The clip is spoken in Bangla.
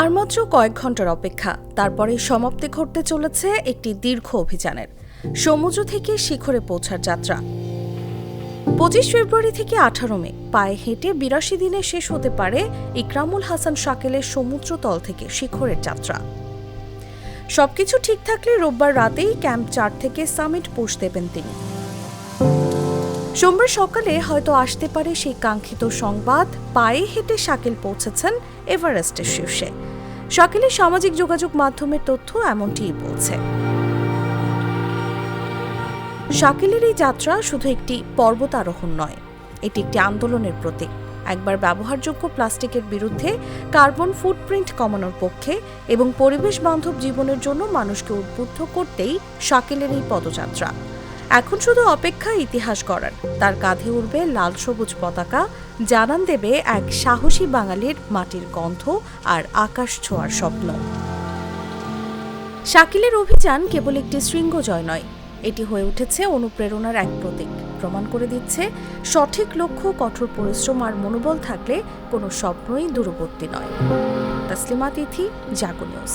আর মাত্র কয়েক ঘণ্টার অপেক্ষা। তারপরে সমাপ্তি ঘটতে চলেছে একটি দীর্ঘ অভিযানের। সমুদ্র থেকে শিখরে পৌঁছার যাত্রা। পঁচিশ ফেব্রুয়ারি থেকে আঠারো মে, পায়ে হেঁটে বিরাশি দিনে শেষ হতে পারে ইকরামুল হাসান শাকেলের সমুদ্রতল থেকে শিখরের যাত্রা। সবকিছু ঠিক থাকলে রোববার রাতেই ক্যাম্প চার থেকে সামিট পোষ দেবেন তিনি। সোমবার সকালে হয়তো আসতে পারে সেই কাঙ্ক্ষিত সংবাদ। পায়ে হেঁটে শাকিল পৌঁছেছেন এভারেস্টের শীর্ষে। শাকিলের সামাজিক যোগাযোগ মাধ্যমের তথ্য এমনটিই বলছে। শাকিলের এই যাত্রা শুধু একটি পর্বতারোহণ নয়, এটি একটি আন্দোলনের প্রতীক। একবার ব্যবহারযোগ্য প্লাস্টিকের বিরুদ্ধে কার্বন ফুটপ্রিন্ট কমানোর পক্ষে এবং পরিবেশ বান্ধব জীবনের জন্য মানুষকে উদ্বুদ্ধ করতেই শাকিলের এই পদযাত্রা। এখন শুধু অপেক্ষা ইতিহাস করার তার কাঁধে উঠবে লাল সবুজ পতাকা, জানান দেবে এক সাহসী বাঙালির মাটির গন্ধ আর আকাশ ছোঁয়ার স্বপ্ন। শাকিলের অভিযান কেবল একটি শৃঙ্গ জয় নয়, এটি হয়ে উঠেছে অনুপ্রেরণার এক প্রতীক। প্রমাণ করে দিচ্ছে, সঠিক লক্ষ্য, কঠোর পরিশ্রম আর মনোবল থাকলে কোনো স্বপ্নই দূরবর্তী নয়। তাসলিমা তিথি, জাগো নিউজ।